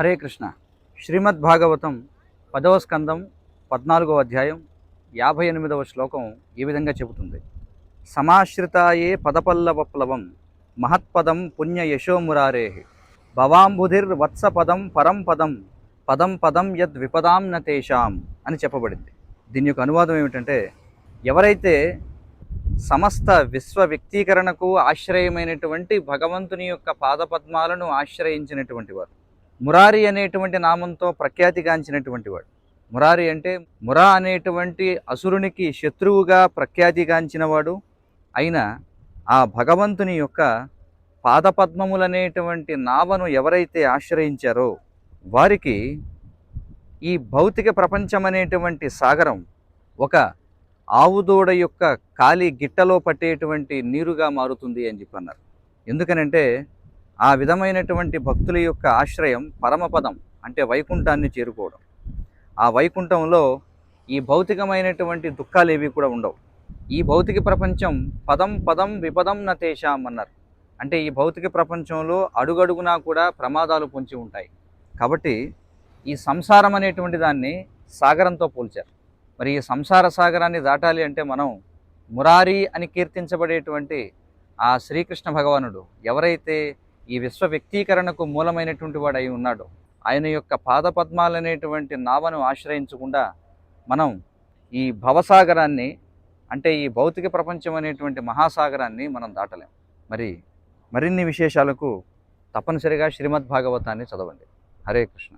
హరే కృష్ణ. శ్రీమద్ భాగవతం పదవ స్కందం పద్నాలుగవ అధ్యాయం యాభై ఎనిమిదవ శ్లోకం ఈ విధంగా చెబుతుంది. సమాశ్రితాయే పదపల్లవప్లవం మహత్పదం పుణ్య యశోమురారే భవాంబుధిర్ వత్సపదం పరం పదం పదం పదం యద్ విపదాం న తేషాం అని చెప్పబడింది. దీని యొక్క అనువాదం ఏమిటంటే ఎవరైతే సమస్త విశ్వ వ్యక్తీకరణకు ఆశ్రయమైనటువంటి భగవంతుని యొక్క పాదపద్మాలను ఆశ్రయించినటువంటి వారు మురారి అనేటువంటి నామంతో ప్రఖ్యాతిగాంచినటువంటి వాడు. మురారి అంటే మురా అనేటువంటి అసురునికి శత్రువుగా ప్రఖ్యాతిగాంచినవాడు. అయిన ఆ భగవంతుని యొక్క పాదపద్మములనేటువంటి నావను ఎవరైతే ఆశ్రయించారో వారికి ఈ భౌతిక ప్రపంచం అనేటువంటి సాగరం ఒక ఆవుదూడ యొక్క కాలి గిట్టలో పట్టేటువంటి నీరుగా మారుతుంది అని చెప్పన్నారు. ఎందుకనంటే ఆ విధమైనటువంటి భక్తుల యొక్క ఆశ్రయం పరమపదం అంటే వైకుంఠాన్ని చేరుకోవడం. ఆ వైకుంఠంలో ఈ భౌతికమైనటువంటి దుఃఖాలు ఏవి కూడా ఉండవు. ఈ భౌతిక ప్రపంచం పదం పదం విపదం నతేషాం అన్నారు. అంటే ఈ భౌతిక ప్రపంచంలో అడుగడుగునా కూడా ప్రమాదాలు పొంచి ఉంటాయి. కాబట్టి ఈ సంసారం అనేటువంటి దాన్ని సాగరంతో పోల్చారు. మరి ఈ సంసార సాగరాన్ని దాటాలి అంటే మనం మురారి అని కీర్తించబడేటువంటి ఆ శ్రీకృష్ణ భగవానుడు ఎవరైతే ఈ విశ్వ వ్యక్తీకరణకు మూలమైనటువంటి వాడు అయి ఉన్నాడు. ఆయన యొక్క పాదపద్మాలనేటువంటి నావను ఆశ్రయించకుండా మనం ఈ భవసాగరాన్ని అంటే ఈ భౌతిక ప్రపంచం అనేటువంటి మహాసాగరాన్ని మనం దాటలేం. మరి మరిన్ని విశేషాలకు తప్పనిసరిగా శ్రీమద్భాగవతాన్ని చదవండి. హరే కృష్ణ.